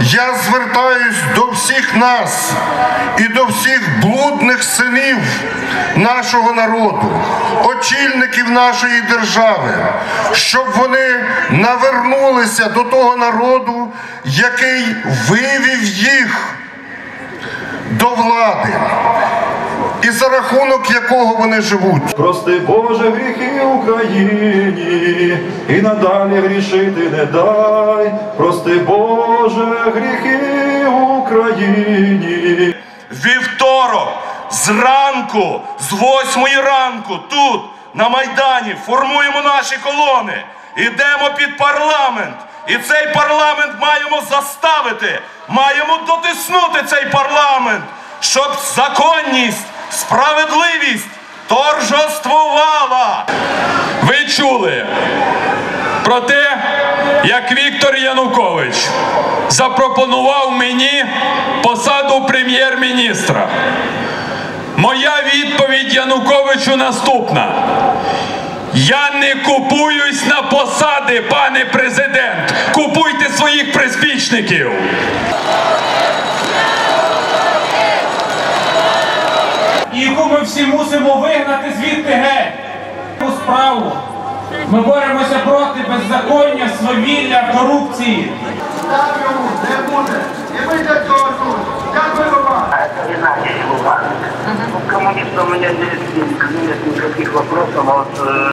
я звертаюсь до всіх нас і до всіх блудних синів нашого народу, очільників нашої держави, щоб вони навернулися до того народу, який вивів їх до влади, і за рахунок якого вони живуть. Прости, Боже, гріхи Україні, і надалі грішити не дай. Прости, Боже, гріхи Україні. Вівторок зранку, з восьмої ранку, тут, на Майдані, формуємо наші колони. Ідемо під парламент. І цей парламент маємо заставити, маємо дотиснути цей парламент, щоб законність, справедливість торжествувала. Ви чули про те, як Віктор Янукович запропонував мені посаду прем'єр-міністра. Моя відповідь Януковичу наступна. Я не купуюсь на посади, пане президент. Купуйте своїх приспічників. Ми всі мусимо вигнати звідти геть. Справу ми боремося проти беззаконня, свавілля, корупції. Так йому буде. І ми для цього тут. Дякую вам. Геннадий Луган. Ну, коммунист у меня нет никаких вопросов, а вот э,